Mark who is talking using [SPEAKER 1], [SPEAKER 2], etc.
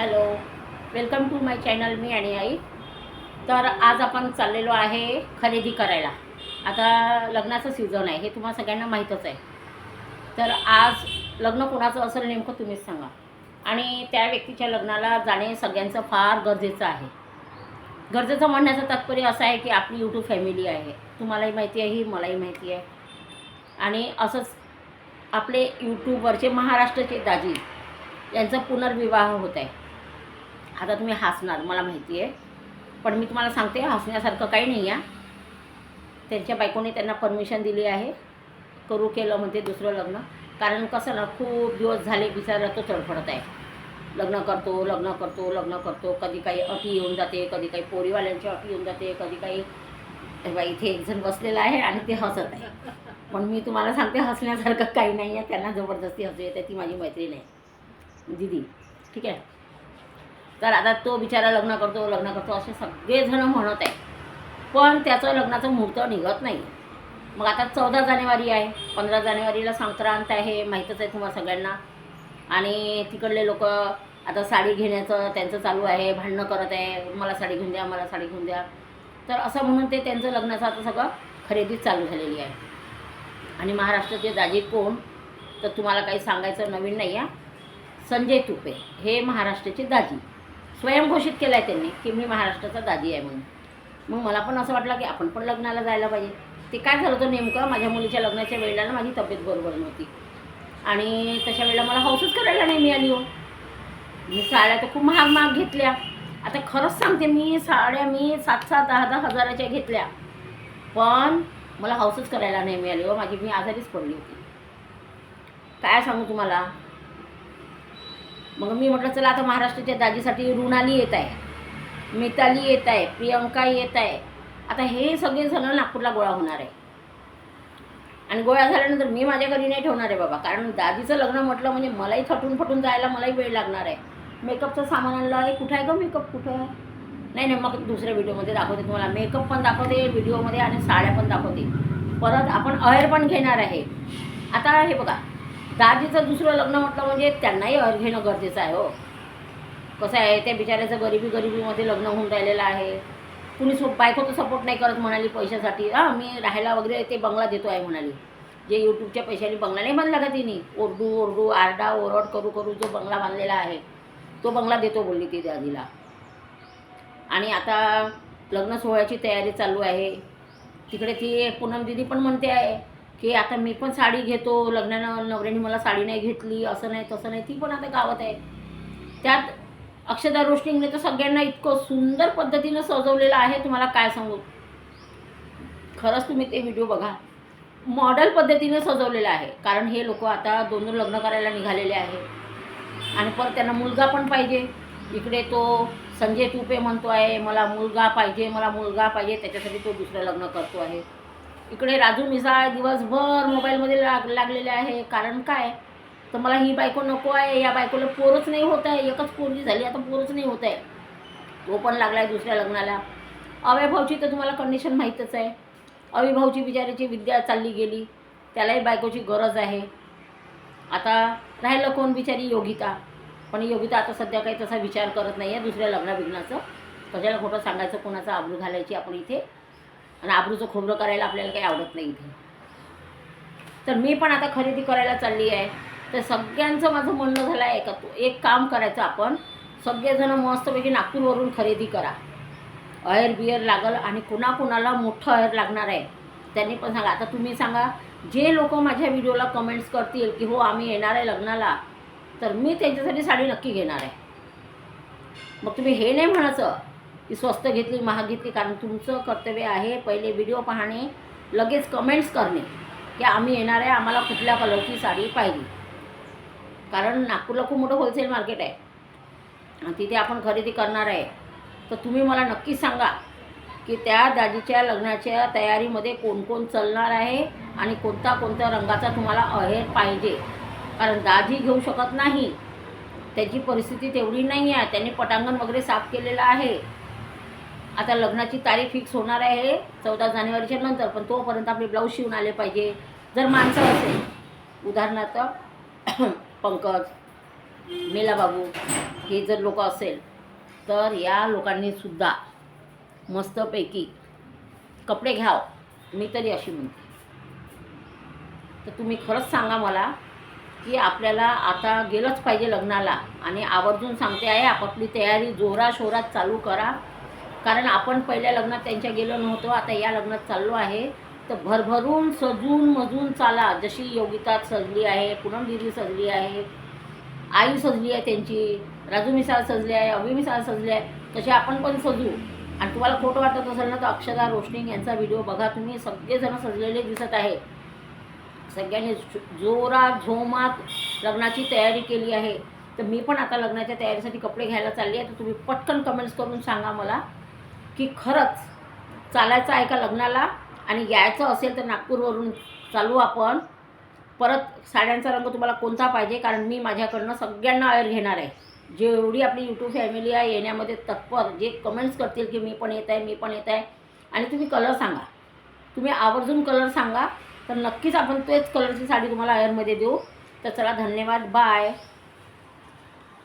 [SPEAKER 1] Hello welcome to my channel मी आणि आई. तर आज आपण चाललेलो आहे खरेदी करायला. आता लग्नाचं सीझन आहे हे तुम्हाला सगळ्यांना माहीतच आहे. तर आज लग्न कोणाचं असेल नेमकं तुम्हीच सांगा. आणि त्या व्यक्तीच्या लग्नाला जाणे सगळ्यांचं फार गरजेचं आहे. गरजेचं म्हणण्याचं तात्पर्य असं आहे की आपली यूट्यूब फॅमिली आहे. तुम्हालाही माहिती आहे ही मलाही माहिती आहे. आणि असंच आपले यूट्यूबवरचे महाराष्ट्राचे दाजी यांचा पुनर्विवाह होत आहे. आता तुम्ही हसणार मला माहिती आहे पण मी तुम्हाला सांगते हसण्यासारखं काही नाही आहे त्यांच्या बायकोने त्यांना परमिशन दिली आहे. करू केलं म्हणते दुसरं लग्न. कारण कसं ना खूप दिवस झाले बिचारा तो तडफडत आहे. लग्न करतो लग्न करतो लग्न करतो. कधी काही अटी येऊन जाते कधी काही पोरीवाल्यांची अटी येऊन जाते कधी काही बाई इथे एक जण बसलेला आहे आणि ते हसत आहे. पण मी तुम्हाला सांगते हसण्यासारखं काही नाही आहे त्यांना जबरदस्ती हसू येते ती माझी मैत्रीण आहे. दिदी ठीक आहे? तर आता तो बिचारा लग्न करतो लग्न करतो असे सगळेजणं म्हणत आहे पण त्याचं लग्नाचं मुहूर्त निघत नाही मग आता चौदा जानेवारी आहे. पंधरा जानेवारीला संक्रांत आहे माहीतच आहे तुम्हाला सगळ्यांना. आणि तिकडले लोक आता साडी घेण्याचं त्यांचं चालू आहे भांडणं करत आहे. मला साडी घेऊन द्या मला साडी घेऊन द्या. तर असं म्हणून ते त्यांचं लग्नाचं आता सगळं खरेदीच चालू झालेली आहे. आणि महाराष्ट्राचे दाजी कोण? तर तुम्हाला काही सांगायचं नवीन नाही आहे. संजय तुपे हे महाराष्ट्राचे दाजी. स्वयंघोषित केलं आहे त्यांनी की मी महाराष्ट्राचा दादी आहे म्हणून. मग मला पण असं वाटलं की आपण पण लग्नाला जायला पाहिजे. ते काय झालं होतं नेमकं? माझ्या मुलीच्या लग्नाच्या वेळेला ना माझी तब्येत बरोबर नव्हती. आणि तशा वेळेला मला हौसच करायला नाही मिळाली हो. मी साड्या तर खूप महाग महाग घेतल्या. आता खरंच सांगते मी साड्या मी सात सात दहा दहा हजाराच्या घेतल्या. पण मला हौसच करायला नाही मिळाली हो. माझी मी आजारीच पडली होती. काय सांगू तुम्हाला? मग मी म्हटलं चला आता महाराष्ट्राच्या दाजीसाठी रुणाली येत आहे मिताली येत आहे प्रियंका येत आहे. आता हे सगळे जण नागपूरला गोळा होणार आहे. आणि गोळा झाल्यानंतर मी माझ्या घरी नाही ठेवणार आहे बाबा कारण दादीचं लग्न म्हटलं म्हणजे मलाही थटून फटून जायला मलाही वेळ लागणार आहे. मेकअपचं सामान आणलं आहे. कुठं आहे गं मेकअप? कुठं आहे? नाही नाही मग दुसऱ्या व्हिडिओमध्ये दाखवते तुम्हाला. मेकअप पण दाखवते व्हिडिओमध्ये आणि साड्या पण दाखवते. परत आपण अहेर पण घेणार आहे. आता हे बघा दादीचं दुसरं लग्न म्हटलं म्हणजे त्यांनाही अर घेणं गरजेचं आहे हो. कसं आहे त्या बिचाऱ्याचं गरिबी गरिबीमध्ये लग्न होऊन राहिलेलं आहे. कुणी सो बायको तर सपोर्ट नाही करत म्हणाली पैशासाठी. हां मी राहायला वगैरे ते बंगला देतो आहे म्हणाली. जे यूट्यूबच्या पैशाने बंगला नाही बांधला का तिने? ओरडू ओरडू आरडा ओरड करू करू जो बंगला बांधलेला आहे. तो बंगला देतो बोलली ती दादीला आणि आता लग्न सोहळ्याची तयारी चालू आहे. तिकडे ती पूनम दिदी पण म्हणते आहे की आता मी पण साडी घेतो लग्नानं नवऱ्याने मला साडी नाही घेतली असं नाही तसं नाही ती पण आता गावात आहे. त्यात अक्षदा रोशनिंगने तर सगळ्यांना इतकं सुंदर पद्धतीनं सजवलेलं आहे तुम्हाला काय सांगू? खरंच तुम्ही ते व्हिडिओ बघा. मॉडेल पद्धतीने सजवलेलं आहे कारण हे लोक आता दोन दोन लग्न करायला निघालेले आहे आणि परत त्यांना मुलगा पण पाहिजे. इकडे तो संजय तुपे म्हणतो आहे मला मुलगा पाहिजे मला मुलगा पाहिजे त्याच्यासाठी तो दुसरं लग्न करतो आहे. इकडे राजू मिसाळ दिवसभर मोबाईलमध्ये लाग लागलेले आहे. कारण काय? तर मला ही बायको नको आहे. या बायकोला पोरच नाही होत आहे. एकच पोरगी झाली आता पोरच नाही होत आहे. तो पण लागला आहे दुसऱ्या लग्नाला. अवय तर तुम्हाला कंडिशन माहीतच आहे. अविभावची बिचारीची विद्या चालली गेली. त्यालाही बायकोची गरज आहे. आता राहिलं कोण बिचारी? योगिता. पण योगिता आता सध्या काही तसा विचार करत नाही आहे दुसऱ्या लग्ना बिग्नाचं कशाला खोटं सांगायचं? कोणाचं आबरू घालायची आपण इथे? आणि आबरूचं खोबरं करायला आपल्याला काही आवडत नाही इथे. तर मी पण आता खरेदी करायला चालली आहे. तर सगळ्यांचं माझं म्हणणं झालं आहे का तू एक काम करायचं आपण. सगळेजण मस्तपैकी नागपूरवरून खरेदी करा. अहेर बिअर लागल आणि कुणाकुणाला मोठं अहेर लागणार आहे त्यांनी पण सांगा. आता तुम्ही सांगा जे लोक माझ्या व्हिडिओला कमेंट्स करतील की हो आम्ही येणार आहे लग्नाला तर मी त्यांच्यासाठी साडी नक्की घेणार आहे. मग तुम्ही हे नाही म्हणायचं की स्वस्त घेतली महाग घेतली कारण तुमचं कर्तव्य आहे पहिले व्हिडिओ पाहणे लगेच कमेंट्स करणे की आम्ही येणार आहे आम्हाला कुठल्या कलरची साडी पाहिजे. कारण नागपूरला खूप मोठं होलसेल मार्केट आहे. आणि तिथे आपण खरेदी करणार आहे. तर तुम्ही मला नक्की सांगा की त्या दाजीच्या लग्नाच्या तयारीमध्ये कोण कोण चालणार आहे आणि कोणता कोणत्या रंगाचा तुम्हाला अहेर पाहिजे. कारण दाजी घेऊ शकत नाही. त्याची परिस्थिती तेवढी नाही आहे त्यांनी पटांगण वगैरे साफ केलेलं आहे. आता लग्नाची तारीख फिक्स होणार आहे चौदा जानेवारीच्या नंतर पण तोपर्यंत आपले ब्लाऊज शिवून आले पाहिजे. जर माणसं असेल उदाहरणार्थ पंकज मेलाबाबू हे जर लोक असेल तर या लोकांनी सुद्धा मस्तपैकी कपडे घ्याव मी तरी अशी म्हणते. तर तुम्ही खरंच सांगा मला की आपल्याला आता गेलंच पाहिजे लग्नाला आणि आवर्जून सांगते आहे आपापली तयारी जोराशोरात चालू करा कारण आपण पहिल्या लग्नात त्यांच्या गेलो नव्हतो आता या लग्नात चाललो आहे. तर भरभरून सजून मजून चाला जशी योगिता सजली आहे पूनम सजली आहे आई सजली आहे त्यांची राजू मिसाळ सजली आहे अभि मिसाळ सजली आहे तसे आपण पण सजू. आणि तुम्हाला खोटं वाटत असेल ना तर अक्षदा रोशनी यांचा व्हिडिओ बघा तुम्ही सगळेजण सजलेले दिसत आहे. सगळ्यांनी जोरात झोमात लग्नाची तयारी केली आहे. तर मी पण आता लग्नाच्या तयारीसाठी कपडे घ्यायला चालली आहे तर तुम्ही पटकन कमेंट्स करून सांगा मला. की खरंच चालायचं आहे का लग्नाला? आणि यायचं असेल तर नागपूरवरून चालू आपण. परत साड्यांचा रंग तुम्हाला कोणता पाहिजे? कारण मी माझ्याकडनं सगळ्यांना अयर घेणार आहे. जेवढी आपली यूट्यूब फॅमिली आहे येण्यामध्ये तत्पर जे कमेंट्स करतील की मी पण येत आहे मी पण येत आहे. आणि तुम्ही कलर सांगा. तुम्ही आवर्जून कलर सांगा. तर नक्कीच आपण तेच कलरची साडी तुम्हाला अयरमध्ये देऊ. तर चला धन्यवाद. बाय